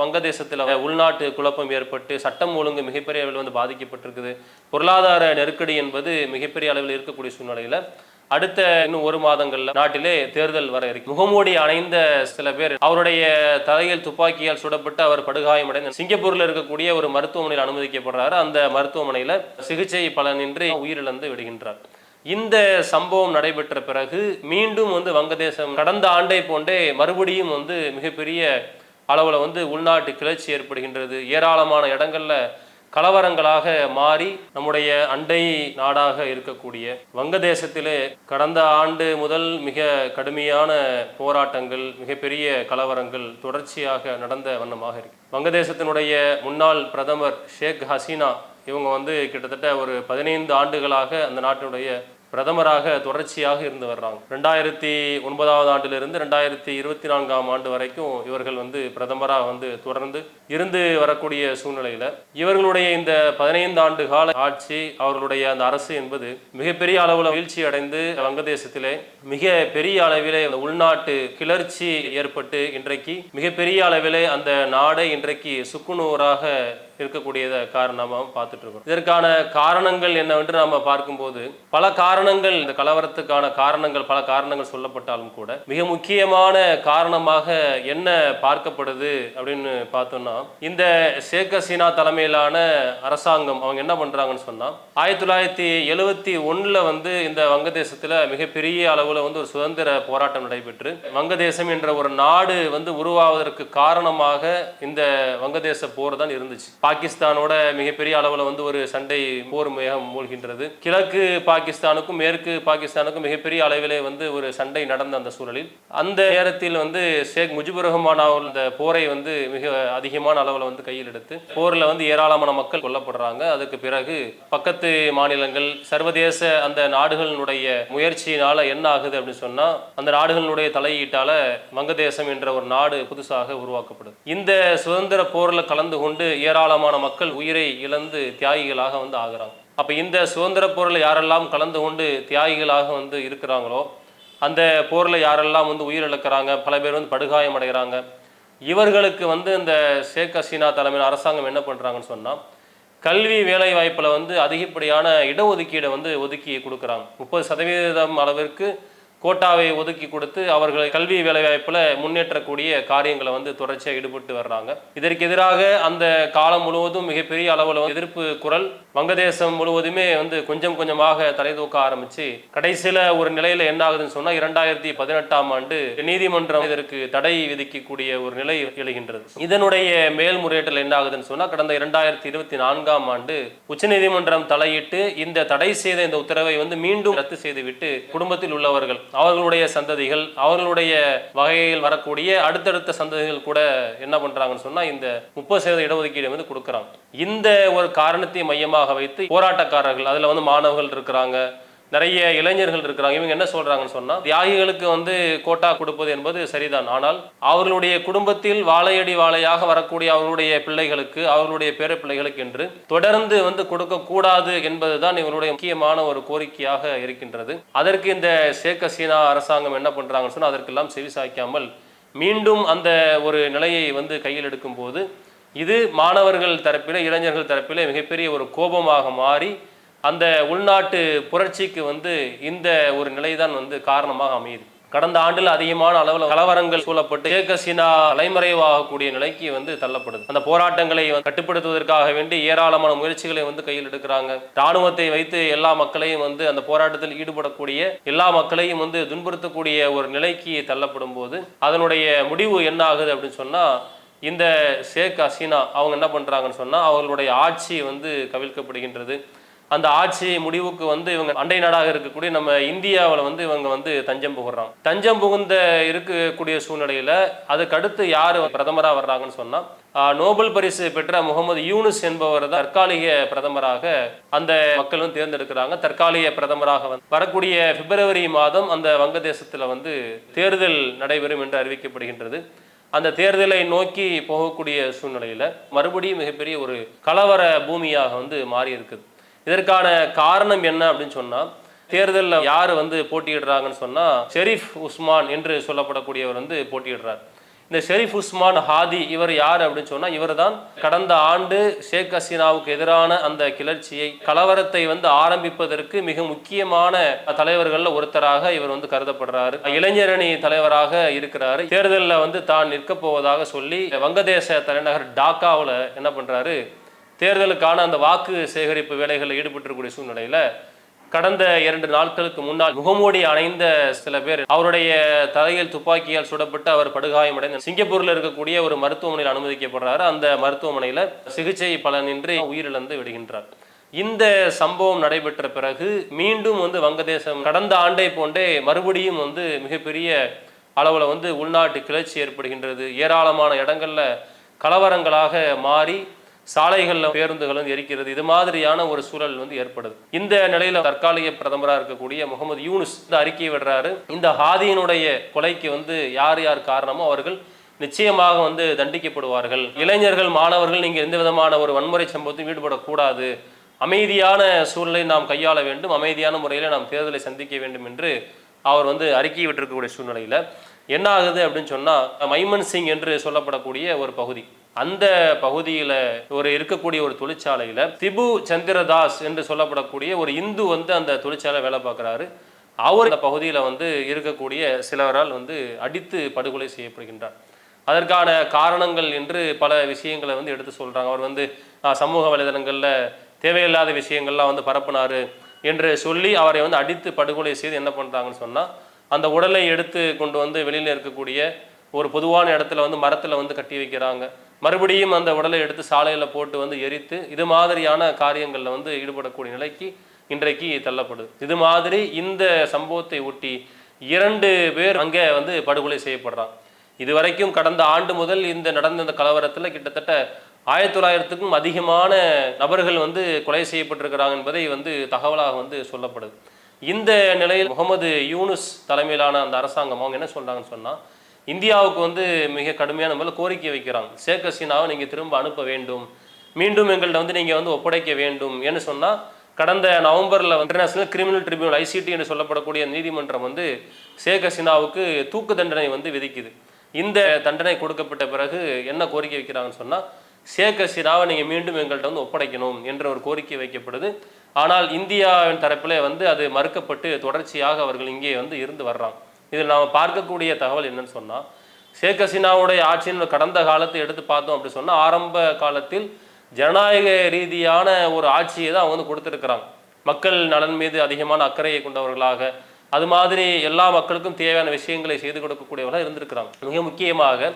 வங்கதேசத்தில் உள்நாட்டு குழப்பம் ஏற்பட்டு சட்டம் ஒழுங்கு மிகப்பெரிய அளவில் வந்து பாதிக்கப்பட்டிருக்குது. பொருளாதார நெருக்கடி என்பது மிகப்பெரிய அளவில் இருக்கக்கூடிய சூழ்நிலையில் அடுத்த இன்னும் ஒரு மாதங்கள்ல நாட்டிலே தேர்தல் வர இருக்கு. முகமூடி அணைந்த சில பேர் அவருடைய தலையில் துப்பாக்கியால் சுடப்பட்டு அவர் படுகாயமடைந்த சிங்கப்பூர்ல இருக்கக்கூடிய ஒரு மருத்துவமனையில் அனுமதிக்கப்படுறாரு. அந்த மருத்துவமனையில சிகிச்சை பலனின்றி உயிரிழந்து விடுகின்றார். இந்த சம்பவம் நடைபெற்ற பிறகு மீண்டும் வந்து வங்கதேசம் கடந்த ஆண்டை போன்றே மறுபடியும் வந்து மிகப்பெரிய அளவில் வந்து உள்நாட்டு கிளர்ச்சி ஏற்படுகின்றது. ஏராளமான இடங்களில் கலவரங்களாக மாறி நம்முடைய அண்டை நாடாக இருக்கக்கூடிய வங்கதேசத்திலே கடந்த ஆண்டு முதல் மிக கடுமையான போராட்டங்கள் மிகப்பெரிய கலவரங்கள் தொடர்ச்சியாக நடந்த வண்ணமாக இருக்கு. வங்கதேசத்தினுடைய முன்னாள் பிரதமர் ஷேக் ஹசீனா இவங்க வந்து கிட்டத்தட்ட ஒரு பதினைந்து ஆண்டுகளாக அந்த நாட்டினுடைய பிரதமராக தொடர்ச்சியாக இருந்து வர்றாங்க. ரெண்டாயிரத்தி ஒன்பதாவது ஆண்டிலிருந்து ரெண்டாயிரத்தி இருபத்தி நான்காம் ஆண்டு வரைக்கும் இவர்கள் வந்து பிரதமராக வந்து தொடர்ந்து இருந்து வரக்கூடிய சூழ்நிலையில் இவர்களுடைய இந்த பதினைந்து ஆண்டு கால ஆட்சி அவர்களுடைய அந்த அரசு என்பது மிகப்பெரிய அளவில் வீழ்ச்சி அடைந்து வங்கதேசத்திலே மிக பெரிய அளவிலே அந்த உள்நாட்டு கிளர்ச்சி ஏற்பட்டு இன்றைக்கு மிகப்பெரிய அளவிலே அந்த நாடை இன்றைக்கு சுக்குநூறாக இருக்கக்கூடியத காரணமாக பார்த்துட்டு இருக்கோம் இதற்கான காரணங்கள் என்னவென்று நாம பார்க்கும்போது பல காரணங்கள் இந்த கலவரத்துக்கான காரணங்கள் பல காரணங்கள் சொல்லப்பட்டாலும் கூட மிக முக்கியமான காரணமாக என்ன பார்க்கப்படுது அப்படின்னு பார்த்தோம்னா இந்த ஷேக் ஹசீனா தலைமையிலான அரசாங்கம் அவங்க என்ன பண்ணுறாங்கன்னு சொன்னால் ஆயிரத்தி தொள்ளாயிரத்தி எழுவத்தி ஒன்றில் வந்து இந்த வங்கதேசத்தில் மிகப்பெரிய அளவில் வந்து ஒரு சுதந்திர போராட்டம் நடைபெற்று வங்கதேசம் என்ற ஒரு நாடு வந்து உருவாவதற்கு காரணமாக இந்த வங்கதேச போர் தான் இருந்துச்சு. பாகிஸ்தானோட மிகப்பெரிய அளவில் வந்து ஒரு சண்டை போர் மேகம் மூழ்கின்றது. கிழக்கு பாகிஸ்தானுக்கும் மேற்கு பாகிஸ்தானுக்கும் மிகப்பெரிய அளவிலே வந்து ஒரு சண்டை நடந்த அந்த சூழலில். அந்த நேரத்தில் வந்து ஷேக் முஜிபுர் ரஹ்மான் அந்த இந்த போரை வந்து மிக அதிகமான அளவில் வந்து கையில் எடுத்து போரில் வந்து ஏராளமான மக்கள் கொல்லப்படுறாங்க. அதுக்கு பிறகு பக்கத்து மாநிலங்கள் சர்வதேச அந்த நாடுகளினுடைய முயற்சியினால என்ன ஆகுது அப்படின்னு சொன்னா அந்த நாடுகளினுடைய தலையீட்டால வங்கதேசம் என்ற ஒரு நாடு புதுசாக உருவாக்கப்படுது. இந்த சுதந்திர போரில் கலந்து கொண்டு ஏராளமான மக்கள் உயிரை இழந்து தியாகிகளாக வந்து ஆகிறாங்க. அப்போ இந்த சுதந்திர போரில் யாரெல்லாம் கலந்து கொண்டு தியாகிகளாக வந்து இருக்கிறாங்களோ அந்த போரில் யாரெல்லாம் வந்து உயிரிழக்கிறாங்க பல பேர் வந்து படுகாயம் அடைகிறாங்க இவர்களுக்கு வந்து இந்த ஷேக் ஹசீனா தலைமையில் அரசாங்கம் என்ன பண்ணுறாங்கன்னு சொன்னால் கல்வி வேலை வாய்ப்பில் வந்து அதிகப்படியான இடஒதுக்கீடை வந்து ஒதுக்கி கொடுக்குறாங்க. முப்பது சதவீதம் அளவிற்கு கோட்டாவை ஒதுக்கி கொடுத்து அவர்களை கல்வி வேலைவாய்ப்பில் முன்னேற்றக்கூடிய காரியங்களை வந்து தொடர்ச்சியாக ஈடுபட்டு வர்றாங்க. இதற்கு எதிராக அந்த காலம் முழுவதும் மிகப்பெரிய அளவில் எதிர்ப்பு குரல் வங்கதேசம் முழுவதுமே வந்து கொஞ்சம் கொஞ்சமாக தலை தூக்க ஆரம்பிச்சு கடைசியில் ஒரு நிலையில் என்ன ஆகுதுன்னு சொன்னால் இரண்டாயிரத்தி பதினெட்டாம் ஆண்டு நீதிமன்றம் இதற்கு தடை விதிக்கக்கூடிய ஒரு நிலை எழுகின்றது. இதனுடைய மேல்முறையீட்டில் என்ன ஆகுதுன்னு சொன்னால் கடந்த இரண்டாயிரத்தி இருபத்தி நான்காம் ஆண்டு உச்சநீதிமன்றம் தலையிட்டு இந்த தடை செய்த இந்த உத்தரவை வந்து மீண்டும் ரத்து செய்துவிட்டு குடும்பத்தில் உள்ளவர்கள் அவர்களுடைய சந்ததிகள் அவர்களுடைய வகையில் வரக்கூடிய அடுத்தடுத்த சந்ததிகள் கூட என்ன பண்றாங்கன்னு சொன்னா இந்த முப்பது சதவீத இடஒதுக்கீடு வந்து கொடுக்குறாங்க. இந்த ஒரு காரணத்தை மையமாக வைத்து போராட்டக்காரர்கள் அதுல வந்து மாணவர்கள் இருக்கிறாங்க. நிறைய இளைஞர்கள் இருக்கிறாங்க. இவங்க என்ன சொல்றாங்கன்னு சொன்னா தியாகிகளுக்கு வந்து கோட்டா கொடுப்பது என்பது சரிதான். ஆனால் அவர்களுடைய குடும்பத்தில் வாழையடி வாழையாக வரக்கூடிய அவர்களுடைய பிள்ளைகளுக்கு அவர்களுடைய பேர பிள்ளைகளுக்கு என்று தொடர்ந்து வந்து கொடுக்க கூடாது என்பதுதான் இவருடைய முக்கியமான ஒரு கோரிக்கையாக இருக்கின்றது. அதற்கு இந்த ஷேக் ஹசீனா அரசாங்கம் என்ன பண்றாங்கன்னு சொன்னா அதற்கெல்லாம் செவி சாய்க்காமல் மீண்டும் அந்த ஒரு நிலையை வந்து கையில் எடுக்கும் போது இது மாணவர்கள் தரப்பிலே இளைஞர்கள் தரப்பிலே மிகப்பெரிய ஒரு கோபமாக மாறி அந்த உள்நாட்டு புரட்சிக்கு வந்து இந்த ஒரு நிலைதான் வந்து காரணமாக அமையுது. கடந்த ஆண்டில் அதிகமான அளவில் கலவரங்கள் சூழப்பட்டு ஷேக் ஹசீனா தலைமறைவாகக்கூடிய நிலைக்கு வந்து தள்ளப்படுது. அந்த போராட்டங்களை வந்து கட்டுப்படுத்துவதற்காக வேண்டி ஏராளமான முயற்சிகளை வந்து கையில் எடுக்கிறாங்க. ராணுவத்தை வைத்து எல்லா மக்களையும் வந்து அந்த போராட்டத்தில் ஈடுபடக்கூடிய எல்லா மக்களையும் வந்து துன்புறுத்தக்கூடிய ஒரு நிலைக்கு தள்ளப்படும் போது அதனுடைய முடிவு என்ன ஆகுது அப்படின்னு சொன்னா இந்த ஷேக் ஹசீனா அவங்க என்ன பண்றாங்கன்னு சொன்னா அவர்களுடைய ஆட்சி வந்து கவிழ்க்கப்படுகின்றது. அந்த ஆட்சி முடிவுக்கு வந்து இவங்க அண்டை நாடாக இருக்கக்கூடிய நம்ம இந்தியாவில் வந்து இவங்க வந்து தஞ்சம் புகுறாங்க. தஞ்சம் புகுந்த இருக்கக்கூடிய சூழ்நிலையில் அதுக்கடுத்து யார் பிரதமராக வர்றாங்கன்னு சொன்னால் நோபல் பரிசு பெற்ற முகமது யூனுஸ் என்பவர் தான் தற்காலிக பிரதமராக அந்த மக்களும் தேர்ந்தெடுக்கிறாங்க. தற்காலிக பிரதமராக வந்து வரக்கூடிய பிப்ரவரி மாதம் அந்த வங்கதேசத்தில் வந்து தேர்தல் நடைபெறும் என்று அறிவிக்கப்படுகின்றது. அந்த தேர்தலை நோக்கி போகக்கூடிய சூழ்நிலையில் மறுபடியும் மிகப்பெரிய ஒரு கலவர பூமியாக வந்து மாறி இருக்குது இதற்கான காரணம் என்ன அப்படின்னு சொன்னா தேர்தலில் யார் வந்து போட்டியிடுறாங்கன்னு சொன்னா ஷெரீஃப் உஸ்மான் என்று சொல்லப்படக்கூடியவர் வந்து போட்டியிடுறார். இந்த ஷெரீஃப் உஸ்மான் ஹாதி இவர் யார் அப்படின்னு சொன்னால் இவர் தான் கடந்த ஆண்டு ஷேக் ஹசீனாவுக்கு எதிரான அந்த கிளர்ச்சியை கலவரத்தை வந்து ஆரம்பிப்பதற்கு மிக முக்கியமான தலைவர்களில் ஒருத்தராக இவர் வந்து கருதப்படுறாரு. இளைஞரணி தலைவராக இருக்கிறாரு. தேர்தலில் வந்து தான் நிற்க போவதாக சொல்லி வங்கதேச தலைநகர் டாக்காவில் என்ன பண்ணுறாரு தேர்தலுக்கான அந்த வாக்கு சேகரிப்பு வேலைகளில் ஈடுபட்டிருக்கக்கூடிய சூழ்நிலையில் கடந்த இரண்டு நாட்களுக்கு முன்னால் முகமூடி அணைந்த சில பேர் அவருடைய தலையில் துப்பாக்கியால் சுடப்பட்டு அவர் படுகாயமடைந்த சிங்கப்பூரில் இருக்கக்கூடிய ஒரு மருத்துவமனையில் அனுமதிக்கப்படுறாரு. அந்த மருத்துவமனையில் சிகிச்சை பலனின்றி உயிரிழந்து விடுகின்றார். இந்த சம்பவம் நடைபெற்ற பிறகு மீண்டும் வந்து வங்கதேசம் கடந்த ஆண்டை போன்றே மறுபடியும் வந்து மிகப்பெரிய அளவில் வந்து உள்நாட்டு கிளர்ச்சி ஏற்படுகின்றது. ஏராளமான இடங்களில் கலவரங்களாக மாறி சாலைகளில் பேருந்துகளும் எரிக்கிறது இது மாதிரியான ஒரு சூழல் வந்து ஏற்படுது. இந்த நிலையில தற்காலிக பிரதமராக இருக்கக்கூடிய முகமது யூனுஸ் இந்த அறிக்கையை விடுறாரு. இந்த ஹாதியினுடைய கொலைக்கு வந்து யார் யார் காரணமோ அவர்கள் நிச்சயமாக வந்து தண்டிக்கப்படுவார்கள். இளைஞர்கள் மாணவர்கள் நீங்கள் எந்த விதமான ஒரு வன்முறை சம்பவத்தையும் ஈடுபடக்கூடாது. அமைதியான சூழலை நாம் கையாள வேண்டும். அமைதியான முறையில் நாம் தேர்தலை சந்திக்க வேண்டும் என்று அவர் வந்து அறிக்கை விட்டிருக்கக்கூடிய சூழ்நிலையில். என்ன ஆகுது அப்படின்னு சொன்னால் மைமன் சிங் என்று சொல்லப்படக்கூடிய ஒரு பகுதி. அந்த பகுதியில் ஒரு இருக்கக்கூடிய ஒரு தொழிற்சாலையில் திபு சந்திரதாஸ் என்று சொல்லப்படக்கூடிய ஒரு இந்து வந்து அந்த தொழிற்சாலை வேலை பார்க்குறாரு. அவர் அந்த பகுதியில் வந்து இருக்கக்கூடிய சிலரால் வந்து அடித்து படுகொலை செய்யப்படுகின்றார். அதற்கான காரணங்கள் என்று பல விஷயங்களை வந்து எடுத்து சொல்கிறாங்க அவர் வந்து சமூக வலைதளங்களில் தேவையில்லாத விஷயங்கள்லாம் வந்து பரப்புனாரு என்று சொல்லி அவரை வந்து அடித்து படுகொலை செய்து என்ன பண்ணுறாங்கன்னு சொன்னால் அந்த உடலை எடுத்து கொண்டு வந்து வெளியில் இருக்கக்கூடிய ஒரு பொதுவான இடத்துல வந்து மரத்தில் வந்து கட்டி வைக்கிறாங்க. மறுபடியும் அந்த உடலை எடுத்து சாலையில் போட்டு வந்து எரித்து இது மாதிரியான காரியங்களில் வந்து ஈடுபடக்கூடிய நிலைக்கு இன்றைக்கு தள்ளப்படுது. இது மாதிரி இந்த சம்பவத்தை ஒட்டி இரண்டு பேர் அங்கே வந்து படுகொலை செய்யப்படுறாங்க. இதுவரைக்கும் கடந்த ஆண்டு முதல் இந்த நடந்த இந்த கலவரத்தில் கிட்டத்தட்ட ஆயிரத்தி தொள்ளாயிரத்துக்கும் அதிகமான நபர்கள் வந்து கொலை செய்யப்பட்டிருக்கிறாங்க என்பதை வந்து தகவலாக வந்து சொல்லப்படுது. இந்த நிலையில் முகமது யூனுஸ் தலைமையிலான அந்த அரசாங்கம் அவங்க என்ன சொல்கிறாங்கன்னு சொன்னால் இந்தியாவுக்கு வந்து மிக கடுமையான முறையில் கோரிக்கை வைக்கிறாங்க. ஷேக் ஹசீனாவை நீங்கள் திரும்ப அனுப்ப வேண்டும். மீண்டும் எங்கள்கிட்ட வந்து நீங்கள் வந்து ஒப்படைக்க வேண்டும் ஏன்னு சொன்னால் கடந்த நவம்பரில் இன்டர்நேஷனல் கிரிமினல் ட்ரிபியூனல் ஐசிடி என்று சொல்லப்படக்கூடிய நீதிமன்றம் வந்து ஷேக் ஹசீனாவுக்கு தூக்கு தண்டனை வந்து விதிக்குது. இந்த தண்டனை கொடுக்கப்பட்ட பிறகு என்ன கோரிக்கை வைக்கிறாங்கன்னு சொன்னால் ஷேக் ஹசீனாவை நீங்கள் மீண்டும் எங்கள்கிட்ட வந்து ஒப்படைக்கணும் என்ற ஒரு கோரிக்கை வைக்கப்படுது. ஆனால் இந்தியாவின் தரப்பில் வந்து அது மறுக்கப்பட்டு தொடர்ச்சியாக அவர்கள் இங்கே வந்து இருந்து வர்றாங்க. இதில் நாம் பார்க்கக்கூடிய தகவல் என்னன்னு சொன்னால் ஷேக் ஹசீனாவுடைய ஆட்சியின் கடந்த காலத்தை எடுத்து பார்த்தோம் அப்படி சொன்னால் ஆரம்ப காலத்தில் ஜனநாயக ரீதியான ஒரு ஆட்சியை தான் அவங்க வந்து கொடுத்துருக்குறாங்க. மக்கள் நலன் மீது அதிகமான அக்கறையை கொண்டவர்களாக அது மாதிரி எல்லா மக்களுக்கும் தேவையான விஷயங்களை செய்து கொடுக்கக்கூடியவர்களாக இருந்திருக்கிறாங்க. மிக முக்கியமாக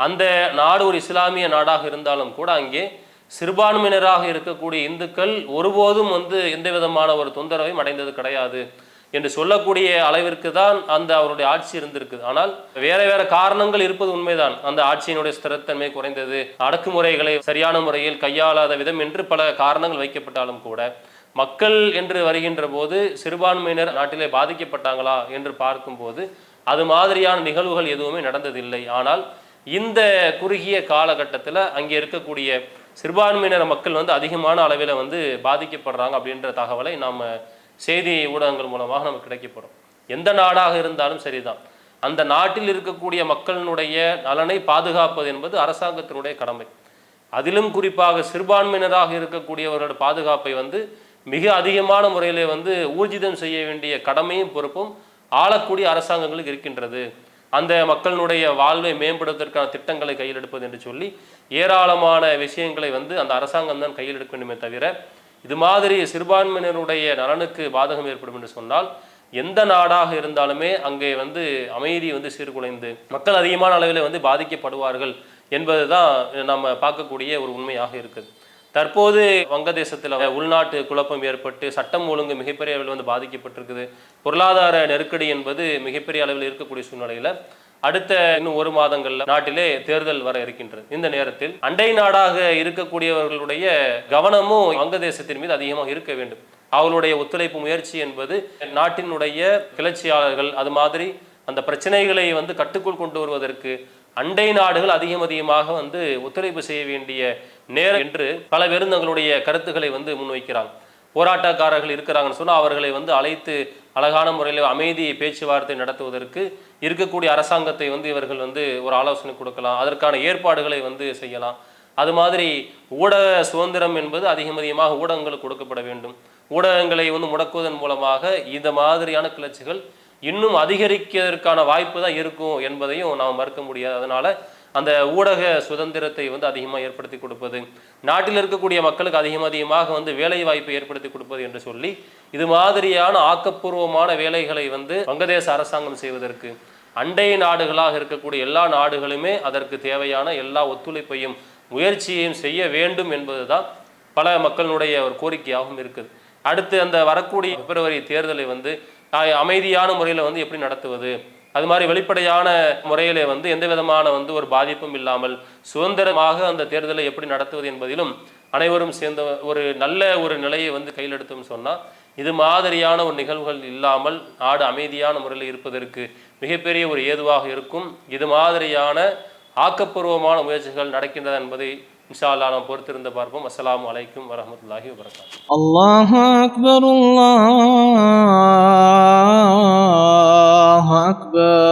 அந்த நாடு ஒரு இஸ்லாமிய நாடாக இருந்தாலும் கூட அங்கே சிறுபான்மையினராக இருக்கக்கூடிய இந்துக்கள் ஒருபோதும் வந்து எந்த விதமான ஒரு தொந்தரவையும் அடைந்தது கிடையாது. என்று சொல்லக்கூடிய அளவிற்கு தான் அந்த அவருடைய ஆட்சி இருந்திருக்குது. ஆனால் வேற வேற காரணங்கள் இருப்பது உண்மைதான். அந்த ஆட்சியினுடைய ஸ்திரத்தன்மை குறைந்தது. அடக்குமுறைகளை சரியான முறையில் கையாளாத விதம் என்று பல காரணங்கள் வைக்கப்பட்டாலும் கூட மக்கள் என்று வருகின்ற போது சிறுபான்மையினர் நாட்டிலே பாதிக்கப்பட்டாங்களா என்று பார்க்கும்போது அது மாதிரியான நிகழ்வுகள் எதுவுமே நடந்ததில்லை. ஆனால் இந்த குறுகிய காலகட்டத்தில் அங்கே இருக்கக்கூடிய சிறுபான்மையினர் மக்கள் வந்து அதிகமான அளவில் வந்து பாதிக்கப்படுறாங்க அப்படின்ற தகவலை நாம் செய்தி ஊடகங்கள் மூலமாக நமக்கு கிடைக்கப்படும். எந்த நாடாக இருந்தாலும் சரிதான். அந்த நாட்டில் இருக்கக்கூடிய மக்களினுடைய நலனை பாதுகாப்பது என்பது அரசாங்கத்தினுடைய கடமை. அதிலும் குறிப்பாக சிறுபான்மையினராக இருக்கக்கூடியவர்களோட பாதுகாப்பை வந்து மிக அதிகமான முறையில் வந்து ஊர்ஜிதம் செய்ய வேண்டிய கடமையும் பொறுப்பும் ஆளக்கூடிய அரசாங்கங்களுக்கு இருக்கின்றது. அந்த மக்களினுடைய வாழ்வை மேம்படுவதற்கான திட்டங்களை கையில் எடுப்பது என்று சொல்லி ஏராளமான விஷயங்களை வந்து அந்த அரசாங்கம் தான் கையில் எடுக்க வேண்டுமே தவிர இது மாதிரி சிறுபான்மையினருடைய நலனுக்கு பாதகம் ஏற்படும் என்று சொன்னால் எந்த நாடாக இருந்தாலுமே அங்கே வந்து அமைதி வந்து சீர்குலைந்து மக்கள் அதிகமான அளவில் வந்து பாதிக்கப்படுவார்கள் என்பதுதான் நம்ம பார்க்கக்கூடிய ஒரு உண்மையாக இருக்குது. தற்போது வங்கதேசத்தில் உள்நாட்டு குழப்பம் ஏற்பட்டு சட்டம் ஒழுங்கு மிகப்பெரிய அளவில் வந்து பாதிக்கப்பட்டிருக்குது. பொருளாதார நெருக்கடி என்பது மிகப்பெரிய அளவில் இருக்கக்கூடிய சூழ்நிலையில் அடுத்த இன்னும் ஒரு மாதங்கள்ல நாட்டிலே தேர்தல் வர இருக்கின்றது. இந்த நேரத்தில் அண்டை நாடாக இருக்கக்கூடியவர்களுடைய கவனமும் வங்கதேசத்தின் மீது அதிகமாக இருக்க வேண்டும். அவர்களுடைய ஒத்துழைப்பு முயற்சி என்பது நாட்டினுடைய கிளர்ச்சியாளர்கள் அது மாதிரி அந்த பிரச்சனைகளை வந்து கட்டுக்குள் கொண்டு வருவதற்கு அண்டை நாடுகள் அதிகம் அதிகமாக வந்து ஒத்துழைப்பு செய்ய வேண்டிய நேரம் என்று பல பேரும் தங்களுடைய கருத்துக்களை வந்து முன்வைக்கிறாங்க. போராட்டக்காரர்கள் இருக்கிறாங்கன்னு சொன்னால் அவர்களை வந்து அழைத்து அழகான முறையில் அமைதி பேச்சுவார்த்தை நடத்துவதற்கு இருக்கக்கூடிய அரசாங்கத்தை வந்து இவர்கள் வந்து ஒரு ஆலோசனை கொடுக்கலாம். அதற்கான ஏற்பாடுகளை வந்து செய்யலாம். அது மாதிரி ஊடக சுதந்திரம் என்பது அதிகம் அதிகமாக ஊடகங்களுக்கு கொடுக்கப்பட வேண்டும். ஊடகங்களை வந்து முடக்குவதன் மூலமாக இந்த மாதிரியான கிளர்ச்சிகள் இன்னும் அதிகரிக்கிறதுக்கான வாய்ப்பு தான் இருக்கும் என்பதையும் நாம் மறுக்க முடியாது. அதனால அந்த ஊடக சுதந்திரத்தை வந்து அதிகமாக ஏற்படுத்தி கொடுப்பது நாட்டில் இருக்கக்கூடிய மக்களுக்கு அதிகம் அதிகமாக வந்து வேலை வாய்ப்பை ஏற்படுத்தி கொடுப்பது என்று சொல்லி இது மாதிரியான ஆக்கப்பூர்வமான வேலைகளை வந்து வங்கதேச அரசாங்கம் செய்வதற்கு அண்டை நாடுகளாக இருக்கக்கூடிய எல்லா நாடுகளுமே அதற்கு தேவையான எல்லா ஒத்துழைப்பையும் முயற்சியையும் செய்ய வேண்டும் என்பதுதான் பல மக்களுடைய ஒரு கோரிக்கையாகவும் இருக்குது. அடுத்து அந்த வரக்கூடிய பிப்ரவரி தேர்தலை வந்து அமைதியான முறையில் வந்து எப்படி நடத்துவது அது மாதிரி வெளிப்படையான முறையிலே வந்து எந்த விதமான வந்து ஒரு பாதிப்பும் இல்லாமல் சுதந்திரமாக அந்த தேர்தலை எப்படி நடத்துவது என்பதிலும் அனைவரும் சேர்ந்த ஒரு நல்ல ஒரு நிலையை வந்து கையில் சொன்னால் இது மாதிரியான ஒரு நிகழ்வுகள் இல்லாமல் நாடு அமைதியான முறையில் இருப்பதற்கு மிகப்பெரிய ஒரு ஏதுவாக இருக்கும். இது மாதிரியான ஆக்கப்பூர்வமான முயற்சிகள் நடக்கின்றன என்பதை இன்ஷா நம்ம நாம் பொறுத்திருந்து பார்ப்போம். அஸ்லாம் வலைக்கும் வரமத்துல்லாஹி வபரகாத்து. அல்லாஹ் அக்பர் அல்லாஹ் அக்பர்.